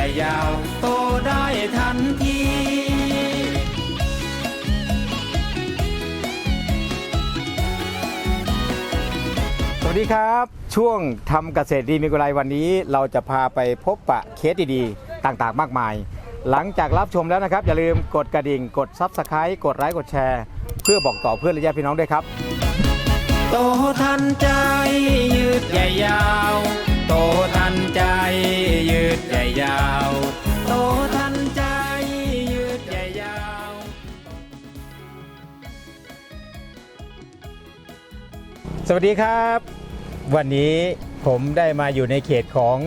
ญ่ยาวโตได้ทันทีสวัสดีครับ ช่วงทำเกษตรดีมีกุไลวันนี้ เราจะพาไปพบปะเคสดีๆ ต่างๆ มากมาย หลังจากรับชมแล้วนะครับ อย่าลืมกดกระดิ่ง กดซับสไคร b ์กดไลค์กดแชร์ เพื่อบอกต่อเพื่อนและญาติพี่น้องด้วยครับ โตทันใจยืดใหญ่ยาว โตทันใจ ยืดใหญ่ยาว โตทันใจ ยืดใหญ่ยาวสวัสดีครับ วันนี้ผมได้มาอยู่ในเขตของ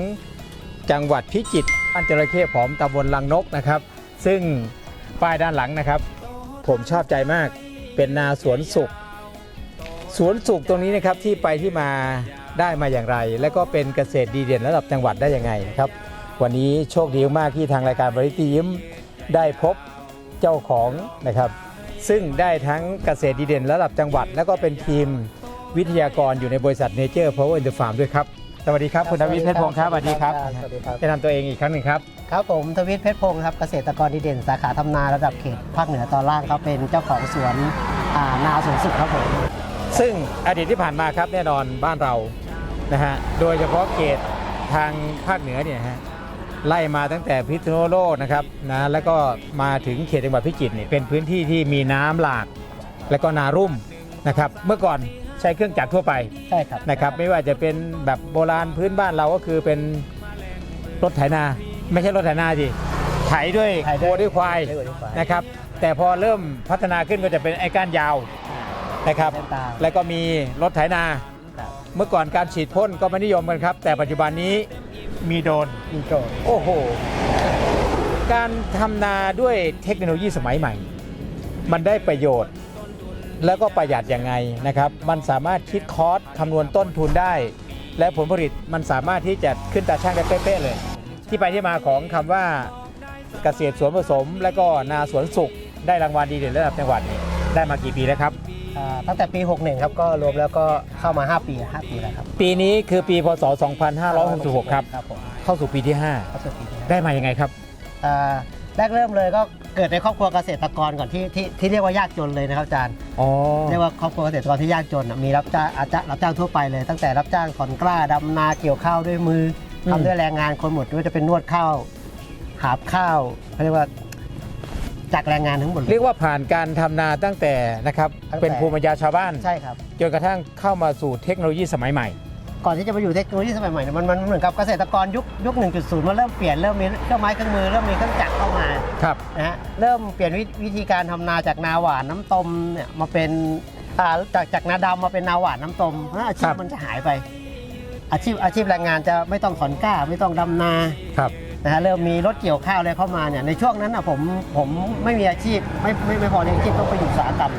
จังหวัดพิจิตรบ้านจระเข้ผอมตำบลลังนกนะครับ ซึ่งป้ายด้านหลังนะครับ ผมชอบใจมากเป็นนาสวนสุข สวนสุขตรงนี้นะครับที่ไปที่มา ได้มาอย่างไร และก็เป็นเกษตรดีเด่นระดับจังหวัดได้ยังไงนะครับ วันนี้โชคดีมากที่ทางรายการบริตียิ้มได้พบเจ้าของนะครับ ซึ่งได้ทั้งเกษตรดีเด่นระดับจังหวัด และก็เป็นทีมวิทยากรอยู่ในบริษัท Nature Power in the Farm ด้วยครับ สวัสดีครับคุณทวิทย์เพชรพงศ์ครับสวัสดีครับสวัสดีครับแนะนำตัวเองอีกครั้งหนึ่งครับครับผมทวิตเพชรพงศ์ครับเกษตรกรดีเด่นสาขาทำนาระดับเขตภาคเหนือตอนล่างครับเป็นเจ้าของสวนอ่านาสวนสุขครับผมซึ่งอดีตที่ผ่านมาครับแน่นอนบ้านเรา นะฮะ โดยเฉพาะเขตทางภาคเหนือเนี่ยฮะ ไล่มาตั้งแต่พิษณุโลกนะครับนะ แล้วก็มาถึงเขตจังหวัดพิจิตรเนี่ยเป็นพื้นที่ที่มีน้ำหลาก และก็นารุ่มนะครับ เมื่อก่อนใช้เครื่องจักรทั่วไปใช่ครับนะครับ ไม่ว่าจะเป็นแบบโบราณพื้นบ้านเราก็คือเป็นรถไถนา ไม่ใช่รถไถนาสิไถด้วยไถด้วยโคด้วยควายไถด้วยควายนะครับ แต่พอเริ่มพัฒนาขึ้นก็จะเป็นไอ้ก้านยาวนะครับเส้นตามแล้วก็มีรถไถนาครับ เมื่อก่อนการฉีดพ่นก็ไม่นิยมกันครับ แต่ปัจจุบันนี้มีโดรนมีโจทย์โอ้โห การทำนาด้วยเทคโนโลยีสมัยใหม่ มันได้ประโยชน์ แล้วก็ประหยัดยังไงนะครับ มันสามารถคิดคอสคำนวณต้นทุนได้ และผลผลิตมันสามารถที่จะขึ้นตาช่างได้เป๊ะๆเลย ที่ไปที่มาของคำว่าเกษตรสวนผสม และก็นาสวนสุขได้รางวัลดีเด่นระดับจังหวัดได้มากี่ปีแล้วครับ อ่าตั้งแต่ปี 61 ครับก็รวมแล้วก็เข้ามา 5 ปี 5 ปีแล้วครับปีนี้คือปีพศ 2566 ครับ ครับผมเข้าสู่ปีที่ เข้าสู่ปีที่ห้า5ได้มายังไงครับ อ่าแรกเริ่มเลยก็เกิดในครอบครัวเกษตรกรก่อนที่ที่ที่เรียกว่ายากจนเลยนะครับอาจารย์อ๋อ เรียกว่าครอบครัวเกษตรกรที่ยากจนน่ะมีรับจ้างอาจจะรับจ้างทั่วไปเลย ตั้งแต่รับจ้างถอนกล้าดำนาเกี่ยวข้าวด้วยมืออม ทำด้วยแรงงานคนหมดไม่ว่าจะเป็นนวดข้าวหาบข้าวเขาเรียกว่า จากแรงงานทั้งหมดเลเรียยกว่าผ่านการทำนาตั้งแต่นะครับตั้งแต่ เป็นภูมิปัญญาชาวบ้าน ใช่ครับ จนกระทั่งเข้ามาสู่เทคโนโลยีสมัยใหม่ ก่อนที่จะมาอยู่เทคโนโลยีสมัยใหม่เนี่ยมันมันเหมือนกับเกษตรกรยุคยุค 1.0 มันเริ่มเปลี่ยนเริ่มมีเครื่องไม้เครื่องมือเริ่มมีเครื่องจักรเข้ามาครับ นะฮะเริ่มเปลี่ยนวิวิธีการทำนาจากนาหวานน้ำตมเนี่ยมาเป็นอ่าจากจากนาดำมาเป็นนาหวานน้ำตมเพราะฉะนั้นอาชีครัพบ มันจะหายไป อาชีพอาชีพแรงงานจะไม่ต้องถอนกล้าไม่ต้องดำนา ครับ นะฮะเริ่มมีรถเกี่ยวข้าวอะไรเข้ามาเนี่ยในช่วงนั้นอะผมผมไม่มีอาชีพไม่ไม่ไม่พอเลี้ยงชีพต้องไปอยู่อุตสาหกรรม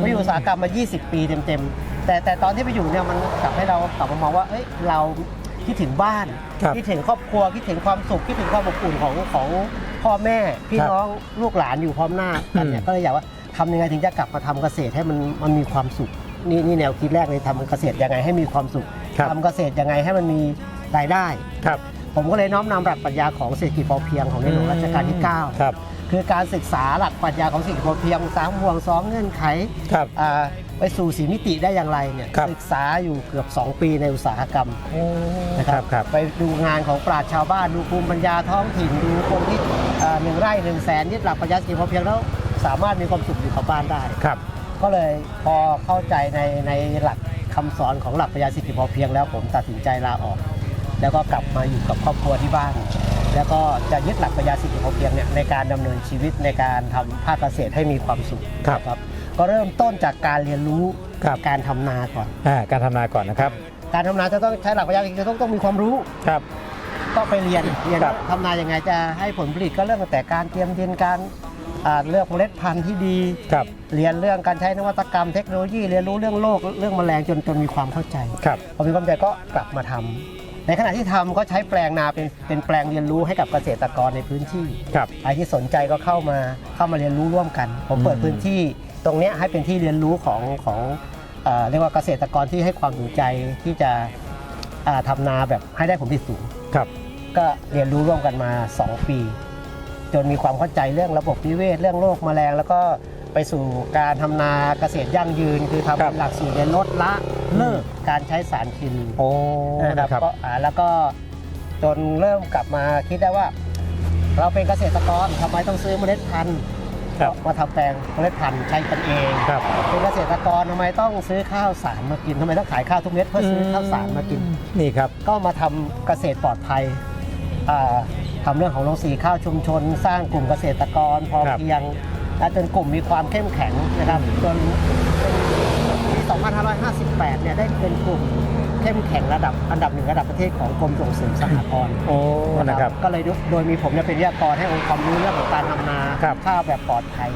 ไปอยู่อุตสาหกรรมมา 20 ปีเต็มๆแต่แต่ตอนที่ไปอยู่เนี่ยมันกลับให้เรากลับมามองว่าเอ้ยเราคิดถึงบ้านครับคิดถึงครอบครัวคิดถึงความสุขคิดถึงความอบอุ่นของของพ่อแม่พี่ครับน้องลูกหลานอยู่พร้อมหน้ากันเนี่อืยมก็เลยอยากว่าทำยังไงถึงจะกลับมาทำเกษตรให้มันมันมีความสุขนี่นี่แนวคิดแรกเลยทำเกษตรยังไงให้มีความสุขครับทำเกษตรยังไงให้มันมีรายได้ครับ ผมก็เลยน้อมนำหลักปรัชญาของเศรษฐกิจพอเพียงของในหลวงรัชกาลที่ 9 ครับ คือการศึกษาหลักปรัชญาของเศรษฐกิจพอเพียงสามห่วงสองเงื่อนไขครับอ่าไปสู่สีมิติได้อย่างไรเนี่ยครับศึกษาอยู่เกือบ 2 ปีในอุตสาหกรรมนะคครัรับบครับ ไปดูงานของปราชญ์ชาวบ้านดูภูมิปัญญาท้องถิ่นดูคนที่เอ่อหนึ่งไร่หนึ่งแสนยึดหลักปรัชญาเศรษฐกิจพอเพียงแล้วสามารถมีความสุขอยู่กับบ้านได้ ครับ ก็เลยพอเข้าใจในในหลักคำสอนของหลักปรัชญาเศรษฐกิจพอเพียงแล้วผมตัดสินใจลาออก แล้วก็กลับมาอยู่กับครอบครัวที่บ้าน แล้วก็จะยึดหลักปรัชญาเศรษฐกิจพอเพียงเนี่ยในการดำเนินชีวิตในการทำภาคเกษตรให้มีความสุขครับนะก็เริ่มต้นจากการเรียนรู้ครับการทำนาก่อนอ่าการทำนาก่อนนะครับ การทำนาจะต้องใช้หลักปรัชญาเศรษฐกิจจะต้องต้องมีความรู้ครับก็ไปเรียนเรียนครับทำนายังไงจะให้ผลผลิตก็เริ่มตั้งแต่การเตรียมดินการอ่าเลือกเมล็ดพันธุ์ที่ดีครับเรียนเรื่องการใช้นวัตกรรมเทคโนโลยี เรียนรู้เรื่องโลกเรื่องแมลงจนจนมีความเข้าใจครับพอมีความเข้าใจก็กลับมาทำ ในขณะที่ทำก็ใช้แปลงนาเป็นเป็นแปลงเรียนรู้ให้กับเกษตรกรในพื้นที่ ครับ ใครที่สนใจก็เข้ามาเข้ามาเรียนรู้ร่วมกัน ผมเปิดอืมพื้นที่ตรงเนี้ยให้เป็นที่เรียนรู้ของของเอ่อเรียกว่าเกษตรกรที่ให้ความสนใจที่จะอ่าทำนาแบบให้ได้ผลผลิตสูง ครับ ก็เรียนรู้ร่วมกันมา 2 ปี จนมีความเข้าใจเรื่องระบบนิเวศเรื่องโรคแมลง แล้วก็ไปสู่การทำนาเกษตรยั่งยืน คือทำครับ เป็นหลักสูตรเรียนลดละเลิกการใช้สารเคมีโอ้นะนะคครัรับบก็อ่าแล้วก็จนเริ่มกลับมาคิดได้ว่า เราเป็นเกษตรกรทำไมต้องซื้อเมล็ดพันธุ์ครับมาทำแปลงเมล็ดพันธุ์ใช้กันเองครับเป็นเกษตรกรทำไมต้องซื้อข้าวสารมากินทำไมต้องขายข้าวทุกเม็ดเพื่อซื้อข้าวสารมากินนี่ครับ ก็มาทำเกษตรปลอดภัยอ่าทำเรื่องของโรงสีข้าวชุมชน สร้างกลุ่มเกษตรกรพอครับ เพียงและจนกลุ่มมีความเข้มแข็งนะครับจนปี 2558เนี่ยได้เป็นกลุ่มเข้มแข็งระดับอันดับหนึ่งระดับประเทศของกรมส่งเสริมสหกรณ์โอ้นะครับก็เลยโดยมีผมเนี่ยเป็นวิทยากรให้องค์ความรู้เรื่องของการทำนาครับข้าวแบบปลอดภัย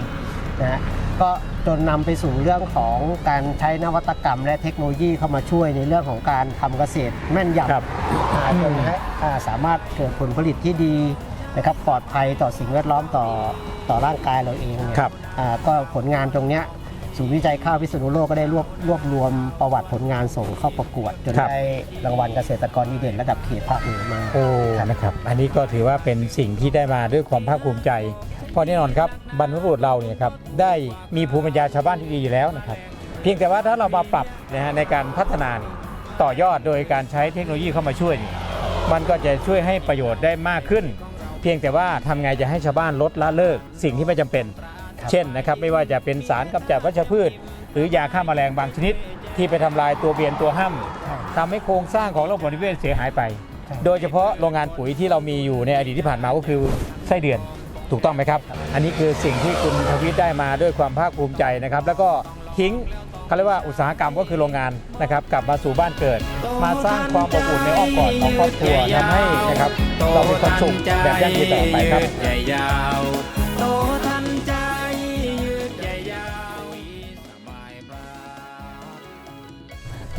นะฮะก็จนนำไปสู่เรื่องของการใช้นวัตกรรม และเทคโนโลยีเข้ามาช่วยในเรื่องของการทำเกษตรแม่นยำครับอ่าจนให้อ่าสามารถเกิดผลผลิตที่ดีนะครับปลอดภัยต่อสิ่งแวดล้อมต่อต่อร่างกายเราเองเนี่ยครับอ่าก็ผลงานตรงเนี้ย ศูนย์วิจัยข้าวพิษณุโลกก็ได้รวบรวบรวมประวัติผลงานส่งเข้าประกวด จนครับ ได้รางวัลเกษตรกรดีเด่นระดับเขตภาคเหนือมา โอ้นะครับ อันนี้ก็ถือว่าเป็นสิ่งที่ได้มาด้วยความภาคภูมิใจ เพราะแน่นอนครับบรรพบุรุษเราเนี่ยครับได้มีภูมิปัญญาชาวบ้านที่ดีอยู่แล้วนะครับ เพียงแต่ว่าถ้าเรามาปรับนะฮะในการพัฒนานี่ต่อยอดโดยการใช้เทคโนโลยีเข้ามาช่วยนี่มันก็จะช่วยให้ประโยชน์ได้มากขึ้น เพียงแต่ว่าทำไงจะให้ชาวบ้านลดละเลิกสิ่งที่ไม่จำเป็นครับ เช่นนะครับไม่ว่าจะเป็นสารกำจัดวัชพืช หรือยาฆ่าแมลงบางชนิด ที่ไปทำลายตัวเบียนตัวห้ำทำให้โครงสร้างของระบบนิเวศเสียหายไปใช่โดยเฉพาะโรงงานปุ๋ยที่เรามีอยู่ในอดีตที่ผ่านมาก็คือไส้เดือนถูกต้องไหมครับ อันนี้คือสิ่งที่คุณทวิตได้มาด้วยความภาคภูมิใจนะครับ แล้วก็ทิ้งเขาเรียกว่าอุตสาหกรรมก็คือโรงงานนะครับ กลับมาสู่บ้านเกิด มาสร้างความอบอุ่นในอ้อมกอดของครอบครัวทำให้นะครับเรามีความสุขแบบยั่งยืนตลอดไปครับ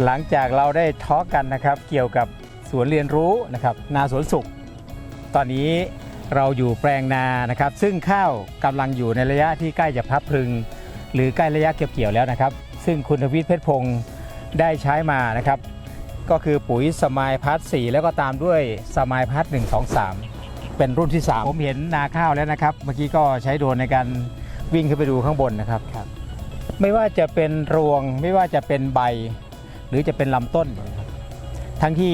หลังจากเราได้ทอล์กกันนะครับ เกี่ยวกับสวนเรียนรู้นะครับ นาสวนสุข ตอนนี้เราอยู่แปลงนานะครับ ซึ่งข้าวกำลังอยู่ในระยะที่ใกล้จะพับพลึง หรือใกล้ระยะเก็บเกี่ยวแล้วนะครับ ซึ่งคุณทวิทย์เพชรพงศ์ได้ใช้มานะครับ ก็คือปุ๋ยสมายพัทสี่แล้วก็ตามด้วยสมายพัทหนึ่งสองสามเป็นรุ่นที่ 3 ผมเห็นนาข้าวแล้วนะครับ เมื่อกี้ก็ใช้โดรนในการวิ่งขึ้นไปดูข้างบนนะครับไม่ว่าจะเป็นรวงไม่ว่าจะเป็นใบ หรือจะเป็นลำต้น ทั้งที่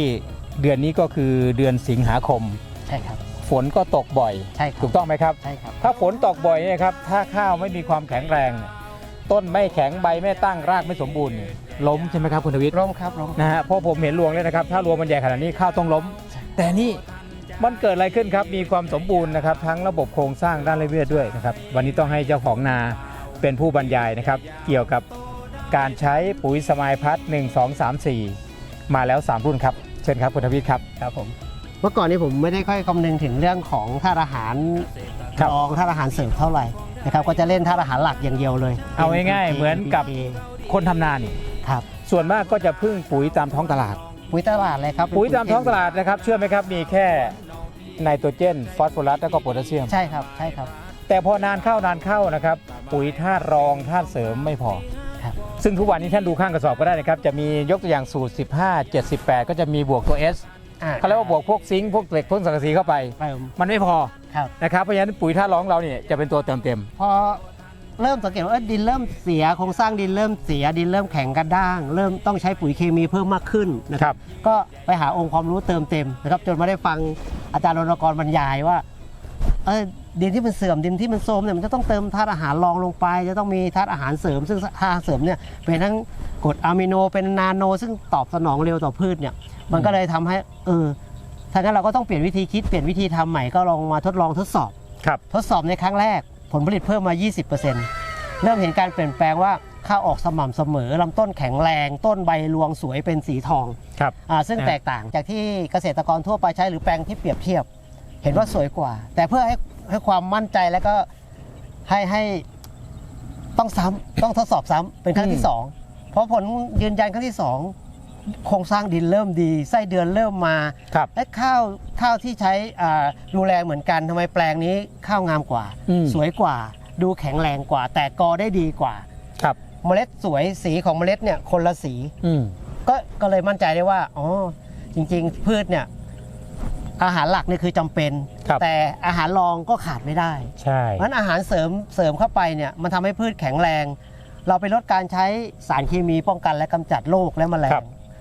เดือนนี้ก็คือเดือนสิงหาคม ใช่ครับ ฝนก็ตกบ่อยใช่ครับถูกต้องไหมครับ ใช่ครับ ถ้าฝนตกบ่อยเนี่ยครับถ้าข้าวไม่มีความแข็งแรงเนี่ยต้นไม่แข็งใบไม่ตั้งรากไม่สมบูรณ์เนี่ยล้มใช่ไหมครับคุณทวิทย์ร่มครับร่มนะฮะเพราะผมเห็นรวงเลยนะครับ ถ้ารวงมันใหญ่ขนาดนี้ข้าวต้องล้ม แต่นี่มันเกิดอะไรขึ้นครับมีความสมบูรณ์นะครับ ทั้งระบบโครงสร้างด้านระเบียดด้วยนะครับ วันนี้ต้องให้เจ้าของนาเป็นผู้บรรยายนะครับ เกี่ยวกับ การใช้ปุ๋ยสมายพัด1 2 3 4 มาแล้ว 3 รุ่นครับเชิญครับคุณทวิทย์ครับครับผมเมื่อก่อนนี้ผมไม่ได้ค่อยคำนึงถึงเรื่องของธาตุอาหารครับรองธาตุอาหารเสริมเท่าไหร่นะครับก็จะเล่นธาตุอาหารหลักอย่างเดียวเลย เอาง่ายๆ NPK เหมือนกับ NPK คนทำนานี่ครับส่วนมากก็จะพึ่งปุ๋ยตามท้องตลาด ปุ๋ยตลาดเลยครับปุ๋ยตามท้องตลาดนะครับเชื่อไหมครับมีแค่ไนโตรเจน ฟอสฟอรัสแล้วก็โพแทสเซียมใช่ครับใช่ครับ แต่พอนานเข้านานเข้านะครับ ปุ๋ยธาตุรองธาตุเสริมไม่พอครับ ซึ่งทุกวันนี้ท่านดูข้างกระสอบก็ได้นะครับ จะมียกตัวอย่างสูตร 15 78 ก็จะมีบวกตัว S อ่เขาเรียกว่าบวกพวกซิงค์พวกเหล็กพวกสังกะสีเข้าไปไปผมมันไม่พอครับ นะครับเพราะฉะนั้นปุ๋ยธาตุรองเราเนี่ยจะเป็นตัวเติมเต็ม พอเริ่มสังเกตว่าเอ้ยดินเริ่มเสียโครงสร้างดินเริ่มเสียดินเริ่มแข็งกระด้าง เริ่มต้องใช้ปุ๋ยเคมีเพิ่มมากขึ้นนะคครัรับ บ ก็ไปหาองค์ความรู้เติมเต็มนะครับจนมาได้ฟังอาจารย์รณกรบรรยายว่าเออ ดินที่มันเสื่อมดินที่มันโทรมเนี่ยมันจะต้องเติมธาตุอาหารรองลงไป จะต้องมีธาตุอาหารเสริม ซึ่งธาตุอาหารเสริมเนี่ยเป็นทั้งกรดอะมิโนเป็นนาโน ซึ่งตอบสนองเร็วต่อพืชเนี่ยมันก็เลยทำให้เออถ้างั้นเราก็ต้องเปลี่ยนวิธีคิดเปลี่ยนวิธีทำใหม่ก็ลองมาทดลองทดสอบครับทดสอบในครั้งแรกผลผลิตเพิ่มมา 20%เริ่มเห็นการเปลี่ยนแปลงว่าข้าวออกสม่ำเสมอลำต้นแข็งแรง ต้นใบรวงสวยเป็นสีทองครับอาซึ่งอ่าแตกต่างจากที่เกษตรกรทั่วไปใช้หรือแปลงที่เปรียบเทียบ เห็นว่าสวยกว่า แต่เพื่อให้ ให้ความมั่นใจแล้วก็ให้ให้ต้องซ้ำต้องทดสอบซ้ำเป็นครั้งที่สองเพราะผลยืนยันครั้งที่สองโครงสร้างดินเริ่มดีไส้เดือนเริ่มมา ครับ และข้าวข้าวที่ใช้อ่าดูแลเหมือนกันทำไมแปลงนี้ข้าวงามกว่า อืม สวยกว่า ดูแข็งแรงกว่า แต่กอได้ดีกว่า ครับ เมล็ดสวยสีของเมล็ดเนี่ยคนละสี อืม ก็ก็เลยมั่นใจได้ว่าอ๋อจริงๆ พืชเนี่ย อาหารหลักนี่คือจำเป็น ครับ แต่อาหารรองก็ขาดไม่ได้ ใช่ เพราะฉะนั้นอาหารเสริมเสริมเข้าไปเนี่ยมันทำให้พืชแข็งแรง เราไปลดการใช้สารเคมีป้องกันและกำจัดโรคและแมลง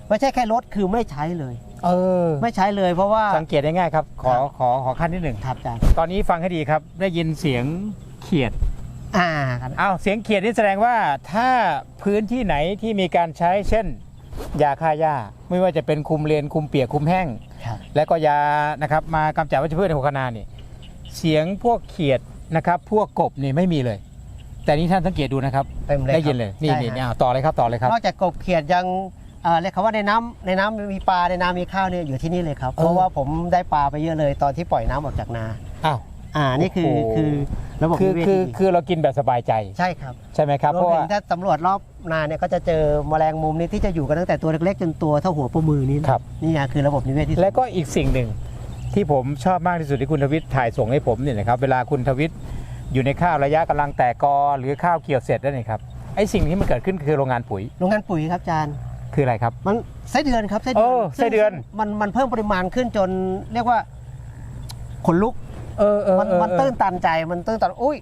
ไม่ใช่แค่ลดคือไม่ใช้เลย เออไม่ใช้เลยเพราะว่า สังเกตได้ง่ายครับ ขอครับ ขอขอขั้นที่หนึ่งครับอาจารย์ตอนนี้ฟังให้ดีครับ ได้ยินเสียงเขียดอ่าครับอ้าวเสียงเขียดนี่แสดงว่าถ้าพื้นที่ไหนที่มีการใช้เช่นยาฆ่าหญ้าไม่ว่าจะเป็นคุมเลนคุมเปียกคุมแห้งครับ และก็ยานะครับมากำจัดวัชพืชในหัวคะนานี่เสียงพวกเขียดนะครับ พวกกบนี่ไม่มีเลย แต่นี่ท่านสังเกตดูนะครับเต็มเลยได้ยินเลยครับนี่ใช่นี่ฮะนี่อ้าวต่อเลยครับต่อเลยครับ นอกจากกบเขียดยังเอ่อเรียกคำว่าในน้ำในน้ำมีปลาในน้ำมีข้าวเนี่ยอยู่ที่นี่เลยครับเออเพราะว่าผมได้ปลาไปเยอะเลยตอนที่ปล่อยน้ำออกจากนาอ้าว อ่านี่คือโอ้โห คือระบบคือนิเวศคือที่ดีคือเรากินแบบสบายใจใช่ครับใช่ไหมครับรเพวมราะถึว่า งถ้าสำรวจรอบนาเนี่ยก็จะเจอแมลงมุมนี้ที่จะอยู่กันตั้งแต่ตัวเล็กๆจนตัวเท่าหัวโป้มือนี้นะครับ นี่ไงคือระบบนิเวศที่ และก็อีกสิ่งหนึ่งที่ผมชอบมากที่สุดที่คุณทวิทย์ถ่ายส่งให้ผมเนี่ยนะครับเวลาคุณทวิทย์อยู่ในข้าวระยะกำลังแตกกอหรือข้าวเกี่ยวเสร็จแล้วนี่ครับไอ้สิ่งที่มันเกิดขึ้นคือโรงงานปุ๋ยโรงงานปุ๋ยครับอาจารย์ คืออะไรครับ มันไส้เดือนครับไส้เดืเออไส้เดือน ซึ่งมันมันเพิ่มปริมาณขึ้นจนเรียกว่าขนลุก เออเออมันเออมันตื้นตันใจมันตื้นตันอุ้ย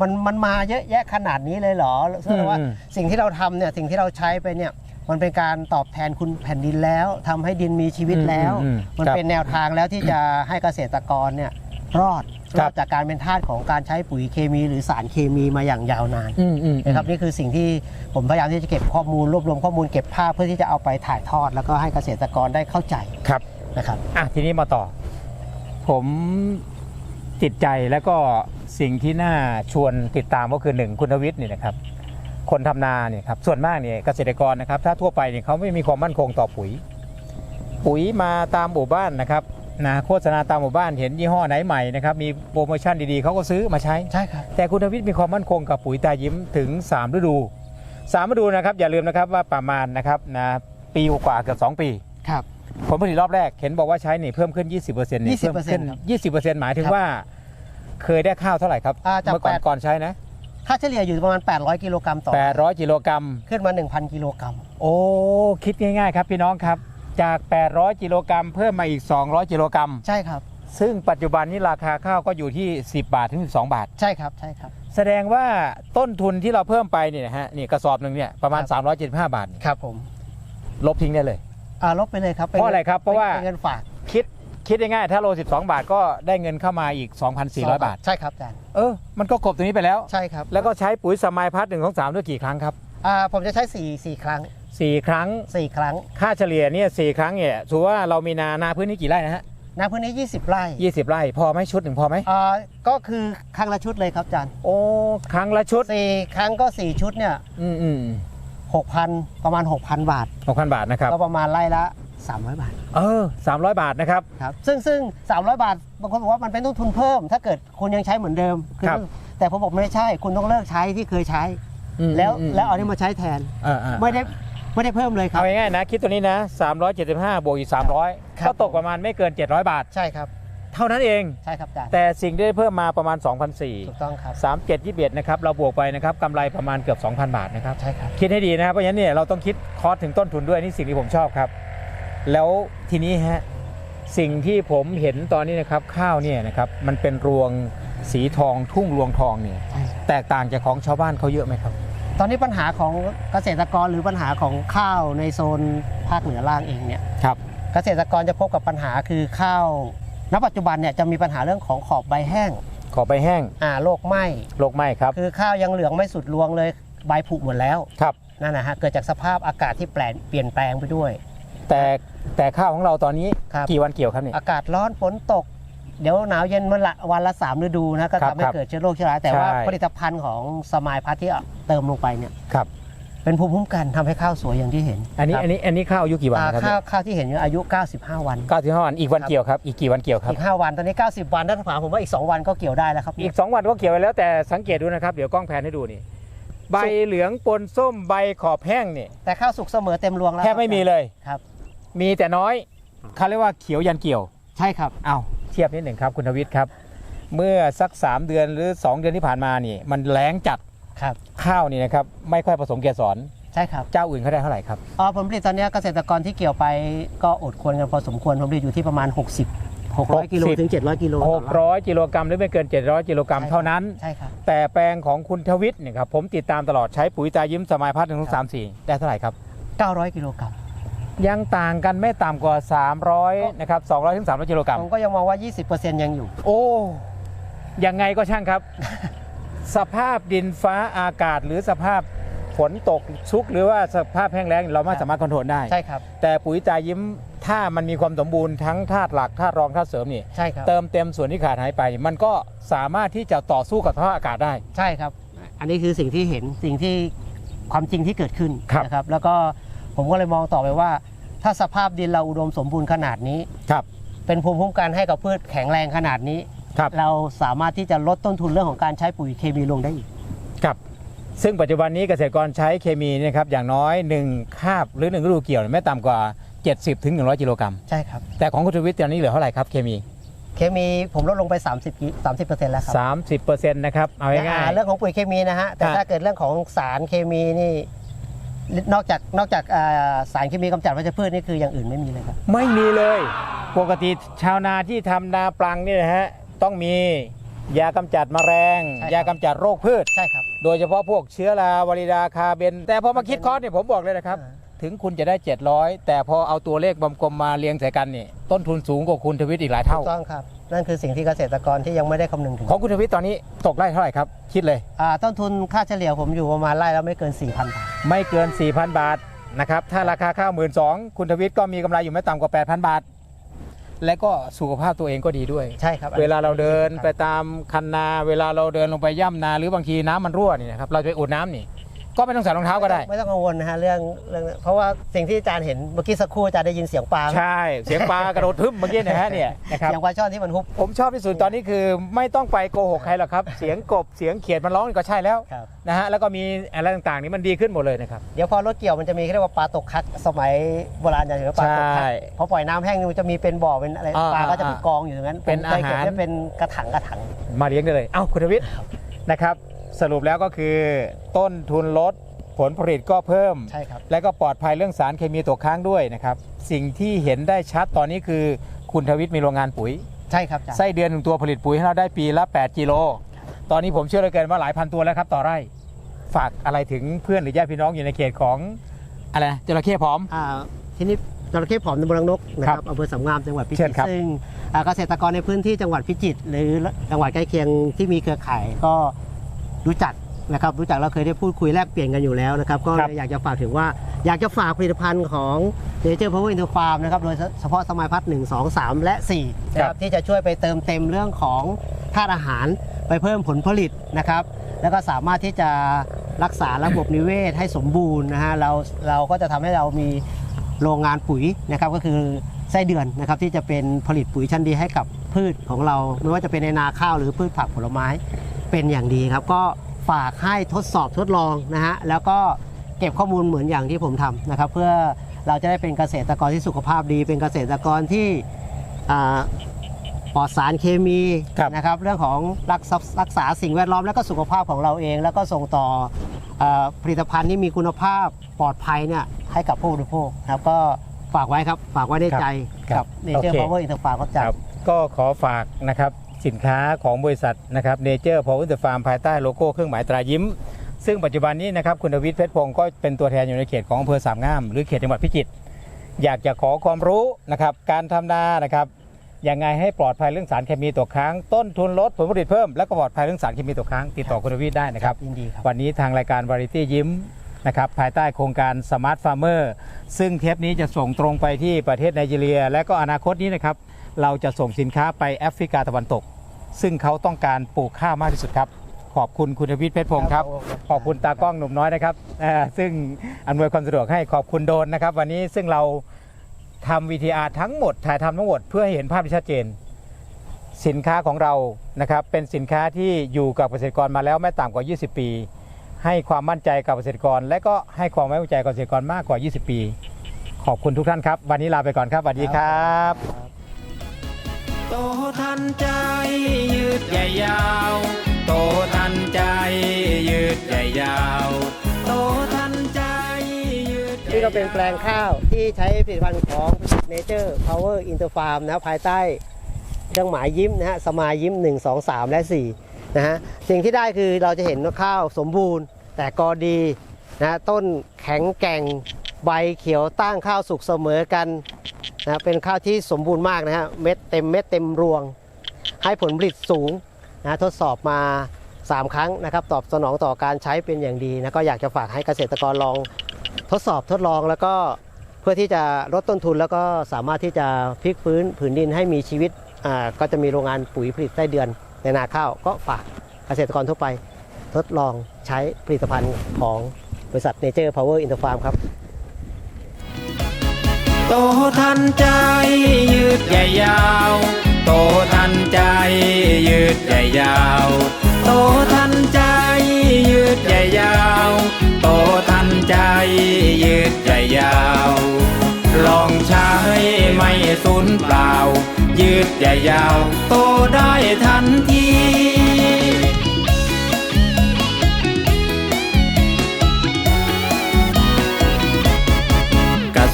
มันมันมาเยอะแยะขนาดนี้เลยเหรอแสดงว่าอืม สิ่งที่เราทำเนี่ยสิ่งที่เราใช้ไปเนี่ยมันเป็นการตอบแทนคุณแผ่นดินแล้วทำให้ดินมีชีวิตแล้ว อืมมันครับเป็นแนวทางแล้วที่จะให้เกษตรกรเนี่ยรอดครรัอบดจากการเป็นทาสของการใช้ปุ๋ยเคมี หรือสารเคมีมาอย่างยาวนาน อืมอืม นะครับนี่คือสิ่งที่ผมพยายามที่จะเก็บข้อมูลรวบรวมข้อมูลเก็บภาพเพื่อที่จะเอาไปถ่ายทอด แล้วก็ให้เกษตรกรได้เข้าใจครับ นะครับ อะทีนี้มาต่อ ผม ติดใจแล้วก็สิ่งที่น่าชวนติดตามก็คือหนึ่งคุณทวิทย์นี่นะครับ คนทำนาเนี่ยครับส่วนมากเนี่ยเกษตรกรนะครับ ถ้าทั่วไปเนี่ยเขาไม่มีความมั่นคงต่อปุ๋ย ปุ๋ยมาตามหมู่บ้านนะครับนะโฆษณาตามหมู่บ้านเห็นยี่ห้อไหนใหม่นะครับมีโปรโมชั่นดีๆเขาก็ซื้อมาใช้ใช่ครับแต่คุณทวิทย์มีความมั่นคงกับปุ๋ยตายิ้มถึง 3 ฤดู3ฤดูนะครับอย่าลืมนะครับว่าประมาณนะครับนะปีกว่าๆเกือบ2 ปีครับ ผลผลิตรอบแรกเห็นบอกว่าใช้นี่เพิ่มขึ้น 20%นี่20%เพิ่มขึ้นครับ20%หมายถึงครับว่าเคยได้ข้าวเท่าไหร่ครับอ่าจากเมื่อก่อนแปด ก่อนใช้นะค่าเฉลี่ยอยู่ประมาณ 800 กิโลกรัมต่อ800กิโลกรัม ขึ้นมา 1,000 กิโลกรัม โอ้ คิดง่ายๆครับพี่น้องครับ จาก 800กิโลกรัมเพิ่มมาอีก 200กิโลกรัม ใช่ครับ ซึ่งปัจจุบันนี้ราคาข้าวก็อยู่ที่ 10 บาทถึง 12 บาท ใช่ครับ ใช่ครับ แสดงว่าต้นทุนที่เราเพิ่มไปเนี่ยนะฮะนี่กระสอบหนึ่งเนี่ยประมาณ 375 บาทครับผม ลบทิ้งได้เลย อ่าลบไปเลยครับป็นเพราะอะไรครับเพราะว่าป็นเงินฝากคิดคิดง่ายๆถ้าโล 12 บาทก็ได้เงินเข้ามาอีก 2,400 บาท ใช่ครับอาจารย์เออมันก็กบตรงนี้ไปแล้วใช่ครับแล้วก็ใช้ปุ๋ยสมัยพัดหนึ่งของสามด้วยกี่ครั้งครับอ่าผมจะใช้4 4ครั้งสี่ครั้ง 4 ครั้ง ค่าเฉลี่ยเนี่ยสี่ครั้งเนี่ยถือว่าเรามีนานาพื้นที่กี่ไร่นะฮะนาพื้นที่20 ไร่ยี่สิบไร่ พอไหมชุดหนึ่งพอไหมอ่าก็คือครั้งละชุดเลยครับอาจารย์โอ้ครั้งละชุดสี่ครั้งก็ 4 ชุดเนี่ยอืมอืม 6,000 ประมาณ 6,000 บาทหกพันบาทนะครับ ก็ประมาณไร่ละ 300 บาท เออสามร้อยบาทนะครับ ครับ ซึ่งซึ่ง300 บาท บางคนบอกว่ามันเป็นต้นทุนเพิ่ม ถ้าเกิดคุณยังใช้เหมือนเดิมอครับแต่ผมบอกไม่ใช่ คุณต้องเลิกใช้ที่เคยใช้อืมแล้วมมแล้วเอานี้มาใช้แทนเออเออไม่ได้ไม่ได้เพิ่มเลยครัเอาบง่ายๆนะ คิดตัวนี้นะ 375 บวกอีก 300ครับก็ตกประมาณไม่เกิน 700 บาท ใช่ครับ เท่านั้นเอง ใช่ครับอาจารย์แต่สิ่งที่ได้เพิ่มมาประมาณถู2,400กต้องครับ 3 7 21นะครับเราบวกไปนะครับกำไรประมาณเกือบ 2,000 บาทนะครับ ใช่ครับ คิดให้ดีนะครับเพราะฉะนั้นเนี่ยเราต้องคิดคอสถึงต้นทุนด้วยนี่สิ่งที่ผมชอบครับ แล้วทีนี้ฮะสิ่งที่ผมเห็นตอนนี้นะครับข้าวเนี่ยนะครับมันเป็นรวงสีทองทุ่งรวงทองเนี่ยใช่ แตกต่างจากของชาวบ้านเขาเยอะไหมครับ ตอนนี้ปัญหาของเกษตรกรหรือปัญหาของข้าวในโซนภาคเหนือล่างเองเนี่ย ครับ เกษตรกรจะพบกับปัญหาคือข้าว ณปัจจุบันเนี่ยจะมีปัญหาเรื่องของขอบใบแห้ง ขอไปแห้งอ่าโรคไหม้โรคไหม้ครับ คือข้าวยังเหลืองไม่สุดรวงเลยใบผุหมดแล้วครับนั่นนะฮะเกิดจากสภาพอากาศที่แปลนเปลี่ยนแปลงไปด้วย แต่แต่ข้าวของเราตอนนี้ครับ กี่วันเกี่ยวครับเนี่ย อากาศร้อนฝนตก เดี๋ยวหนาวเย็นมันละวันละสามฤดูนะก็ครับทำให้ครับเกิดเชื้อโรคเชื้อราแต่ว่าใช่ ผลิตภัณฑ์ของสมายพัทที่เติมลงไปเนี่ย ครับ เป็นภูมิคุ้มกันทำให้ข้าวสวยอย่างที่เห็นอันนี้ครับอันนี้อันนี้ข้าวอายุกี่วันอ่านะครับข้าวข้าวที่เห็นอยู่อายุ 95 วัน เก้าสิบห้าวันอีกวันครับเกี่ยวครับอีกกี่วันเกี่ยวครับ อีก 5 วันตอนนี้ 90 วันถ้าถามผมว่าอีก 2 วันก็เกี่ยวได้แล้วครับอีก 2 วันก็เกี่ยวไปแล้วแต่สังเกตดูนะครับ เดี๋ยวกล้องแพนให้ดูนี่ ใบเหลืองปนส้มใบขอบแห้งนี่แต่ข้าวสุกเสมอเต็มรวงแล้วแทบไม่มีเลย ครับ มีแต่น้อยเขาเรียกว่าเขียวยันเกี่ยว ใช่ครับ เอาเทียบนิดหนึ่งครับคุณทวิทย์ครับ เมื่อสัก 3 เดือนหรือ 2 เดือนที่ผ่านมานี่ มันแรงจัดครับ ข้าวนี่นะครับไม่ค่อยผสมเกสรใช่ครับเจ้าอื่นเขาได้เท่าไหร่ครับอ๋อผลผลิตตอนเนี้ยเกษตรกรที่เกี่ยวไปก็อดควรกันพอสมควรผลผลิตอยู่ที่ประมาณ 60 600กิโล60ถึง700กิโลต่อไร่ 600กิโลกรัมหรือไม่เกิน 700กิโลกรัมเท่านั้น ใช่ครับแต่แปลงของคุณทวิทย์เนี่ยครับผมติดตามตลอดใช้ปุ๋ยตายิ้มสมายพัฒน์หนึ่งสองสามสี่ได้เท่าไหร่ครับ 900กิโลกรัมยังต่างกันไม่ต่ำกว่า 300นะครับ200ถึง300กิโลกรัมผมก็ยังมองว่า 20%ยังอยู่ โอ้ยังไงก็ช่างครับ สภาพดินฟ้าอากาศหรือสภาพฝนตกชุกหรือว่าสภาพแห้งแล้งเราไม่สามารถคอนโทรลได้ ใช่ครับ แต่ปุ๋ยตายิ้มถ้ามันมีความสมบูรณ์ทั้งธาตุหลักธาตุรองธาตุเสริมนี่ใช่ครับ เติมเต็มส่วนที่ขาดหายไป มันก็สามารถที่จะต่อสู้กับสภาพอากาศได้ ใช่ครับ อันนี้คือสิ่งที่เห็นสิ่งที่ความจริงที่เกิดขึ้นครับนะครับ แล้วก็ผมก็เลยมองต่อไปว่า ถ้าสภาพดินเราอุดมสมบูรณ์ขนาดนี้ครับ เป็นภูมิคุ้มกันให้กับพืชแข็งแรงขนาดนี้ ครับ เราสามารถที่จะลดต้นทุนเรื่องของการใช้ปุ๋ยเคมีลงได้อีก ครับ ซึ่งปัจจุบันนี้เกษตรกรใช้เคมีเนยครับอย่างน้อย 1 คาบหรือ 1 ฤดูเกี่ยวไม่ต่ำกว่า 70ถึง100กิโลกรัม ใช่ครับ แต่ของคุณทวิทย์ตอนนี้เหลือเท่าไหร่ครับเคมี เคมีผมลดลงไป 30กิ30%แล้วครับ30%นะครับเอาอย่าง่าหายเรื่องของปุ๋ยเคมีนะฮะ แต่อะถ้าเกิดเรื่องของสารเคมีนี่ นอกจากนอกจากอ่าสารเคมีกำจัดวัชพืชนี่คืออย่างอื่นไม่มีเลยครับๆไม่มีเลย ปกติชาวนาที่ทำนาปลังนี่นะฮะ ต้องมียากำจัดแมลงใช่ครับ ยากำจัดโรคพืช ใช่ครับ โดยเฉพาะพวกเชื้อราวาริดาคาเบน แต่พอมาคิดคอร์สเนี่ยผมบอกเลยนะครับ อ่า ถึงคุณจะได้ 700 แต่พอเอาตัวเลขกลมๆมาเรียงใส่กันนี่ต้นทุนสูงกว่าคุณทวิทย์อีกหลายเท่า ถูกต้องครับ นั่นคือสิ่งที่เกษตรกรที่ยังไม่ได้คำนึงถึงของคุณทวิทย์ตอนนี้ตกไร่เท่าไหร่ครับ คิดเลย อ่าต้นทุนค่าเฉลี่ยผมอยู่ประมาณไร่แล้วไม่เกิน 4,000บาท ไม่เกิน 4,000 บาทนะครับถ้าราคาข้าวหมื่นสองคุณทวิทย์ก็มีกำไรอยู่ไม่ต่ำกว่า 8,000 บาท และก็สุขภาพตัวเองก็ดีด้วย ใช่ครับเวลาเราเดินไปตามคันนา เวลาเราเดินลงไปย่ำนา หรือบางทีน้ำมันรั่วนี่นะครับเราจะไปอุดน้ำนี่ ก็ไม่ต้องใส่รองเท้าก็ได้ ไม่ต้องกังวลนะฮะเรื่องเรื่องเพราะว่าสิ่งที่อาจารย์เห็นเมื่อกี้สักครู่อาจารย์ได้ยินเสียงปลาไหมใช่ เสียงปลากระโดดทึมเมื่อกี้นะฮะเนี่ยนะครับเสียงปลาช่อนที่มันฮุบผมชอบที่สุดตอนนี้คือไม่ต้องไปโกหกใครหรอกครับ เสียงกบเสียงเขียดมันร้องนี่ก็ใช่แล้วครับนะฮะแล้วก็มีอะไรต่างๆ นี่มันดีขึ้นหมดเลยนะครับเดี๋ยวพอรถเกี่ยวมันจะมีเขาเรียกว่าปลาตกคักสมัยโบราณจะเห็นว่าปลาตกใช่คักพอปล่อยน้ำแห้งนี่มันจะมีเป็นบ่อเป็นอะไรอ่าปลาก็จะอ่าเป็นกองอยู่ตรงนั้นเป็นผมคยก็บอาหารได้เป็นกระถังกระถังมาเลี้ยงได้เลยเอ้าคุณทวิทย์นะครับ สรุปแล้วก็คือต้นทุนลดผลผลิตก็เพิ่ม ใช่ครับ และก็ปลอดภัยเรื่องสารเคมีตกค้างด้วยนะครับ สิ่งที่เห็นได้ชัดตอนนี้คือคุณทวิทย์มีโรงงานปุ๋ย ใช่ครับอาจารย์ ไส้เดือนหนึ่งตัวผลิตปุ๋ยให้เราได้ปีละ 8 กิโล ตอนนี้ผมเชื่อเหลยเกินว่าหลายพันตัวแล้วครับต่อไร่ ฝากอะไรถึงเพื่อนหรือญาติพี่น้องอยู่ในเขตของอะไรนะจระเข้พร้อม อ่าทีนี้จระเข้ผอมในเมืองนกนะคครัรับบอำเภอสามงามจังหวัดพิเชิจิญตรครับซึ่งอ่าเกษตรกรในพื้นที่จังหวัดพิจิตรหรือจังหวัดใกล้เคียงที่มีเครือข่ายก็ รู้จักนะครับรู้จักเราเคยได้พูดคุยแลกเปลี่ยนกันอยู่แล้วนะครับ ก็ครับเลยอยากจะฝากถึงว่าอยากจะฝากผลิตภัณฑ์ของ Nature Power Inter Farm นะครับโดยเฉพาะสมัยพัฒน์1 2 3และ4นะคครัรับบที่จะช่วยไปเติมเต็มเรื่องของธาตุอาหารไปเพิ่มผลผลิตนะครับ แล้วก็สามารถที่จะรักษาระบบนิเวศให้สมบูรณ์นะฮะเราเราก็จะทำให้เรามีโรงงานปุ๋ยนะครับก็คือไส้เดือนนะครับที่จะเป็นผลิตปุ๋ยชั้นดีให้กับพืชของเรา ไม่ว่าจะเป็นในนาข้าวหรือพืชผักผลไม้ เป็นอย่างดีครับ ก็ฝากให้ทดสอบทดลองนะฮะแล้วก็เก็บข้อมูลเหมือนอย่างที่ผมทำนะครับ เพื่อเราจะได้เป็นเกษตรกรที่สุขภาพดี เป็นเกษตรกรที่อ่าปลอดสารเคมีครับนะครับ เรื่องของรักษารักษาสิ่งแวดล้อมและก็สุขภาพของเราเอง แล้วก็ส่งต่อเออผลิตภัณฑ์ที่มีคุณภาพปลอดภัยเนี่ยให้กับผู้บริโภคครับก็ฝากไว้ครับ ฝากไว้ในใจครับเนเจอร์โอเคพาวเวอร์อินเตอร์ฟาร์มก็จัดครับก็ขอฝากนะครับ สินค้าของบริษัทนะครับเนเจอร์พอวินเตอร์ฟาร์มภายใต้โลโก้เครื่องหมายตรายิ้ม ซึ่งปัจจุบันนี้นะครับคุณดวิทย์เพชรพงศ์ก็เป็นตัวแทนอยู่ในเขตของอำเภอสามงาม หรือเขตจังหวัดพิจิตรอยากจะขอความรู้นะครับการทำนานะครับยังไงให้ปลอดภัยเรื่องสารเคมีตกค้าง ต้นทุนลดผลผลิตเพิ่มและก็ปลอดภัยเรื่องสารเคมีตกค้าง ติดต่อคุณดวิทย์ได้นะครับยินดีครับวันนี้ทางรายการวาไรตี้ยิ้มนะครับภายใต้โครงการสมาร์ทฟาร์มเมอร์ซึ่งเทปนี้จะส่งตรงไปที่ประเทศไนจีเรีย และก็อนาคตนี้นะครับ เราจะส่งสินค้าไปแอฟริกาตะวันตก ซึ่งเขาต้องการปลูกข้าวมากที่สุดครับ ขอบคุณคุณทวิทย์เพชรพงศ์ครับครับผมขอบคุณตากล้องหนุ่มน้อยนะครับเอ่อซึ่งอำนวยความสะดวกให้ขอบคุณโดนนะครับ วันนี้ซึ่งเราทำ VTR ทั้งหมดถ่ายทำทั้งหมดเพื่อให้เห็นภาพที่ชัดเจน สินค้าของเรานะครับเป็นสินค้าที่อยู่กับเกษตรกรมาแล้วไม่ต่ำกว่า 20 ปี ให้ความมั่นใจกับเกษตรกร และก็ให้ความไว้วางใจกับเกษตรกรมากกว่า 20 ปี ขอบคุณทุกท่านครับ วันนี้ลาไปก่อนครับสวัสดีครับ โตทันใจยืดใหญ่ยาว โตทันใจยืดใหญ่ยาว โตทันใจยืดใหญ่นี่ก็เป็นแปลงข้าวที่ใช้ผลิตภัณฑ์ของ Nature Power Interfarm นะภายใต้เครื่องหมายยิ้มนะฮะสมายยิ้ม 1 2 3 และ4นะฮะสิ่งที่ได้คือเราจะเห็นว่าข้าวสมบูรณ์ แต่กอดีนะต้นแข็งแกร่งใบเขียวตั้งข้าวสุกเสมอกัน นะเป็นข้าวที่สมบูรณ์มากนะฮะเม็ดเต็มเม็ดเต็มรวง ให้ผลผลิตสูงนะทดสอบมา 3 ครั้งนะครับตอบสนองต่อการใช้เป็นอย่างดีนะก็อยากจะฝากให้เกษตรกรลองทดสอบทดลองแล้วก็เพื่อที่จะลดต้นทุนแล้วก็สามารถที่จะพลิกฟื้นผืนดินให้มีชีวิตอ่าก็จะมีโรงงานปุ๋ยผลิตไส้เดือนในนาข้าวก็ฝากเกษตรกรทั่วไป ทดลองใช้ผลิตภัณฑ์ของบริษัท Nature Power Interfarm ครับ โตทันใจยืดใหญ่ยาว โตทันใจยืดใหญ่ยาว โตทันใจยืดใหญ่ยาว โตทันใจยืดใหญ่ยาว ลองใช้ไม่สูญเปล่า ยืดใหญ่ยาว โตได้ทันที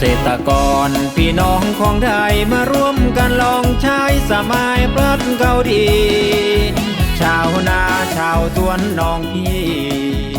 ษตรกร พี่น้องของไทยมาร่วมกันลองใช้สมัยปลัดเกาดี ชาวนาชาวสวนน้องพี่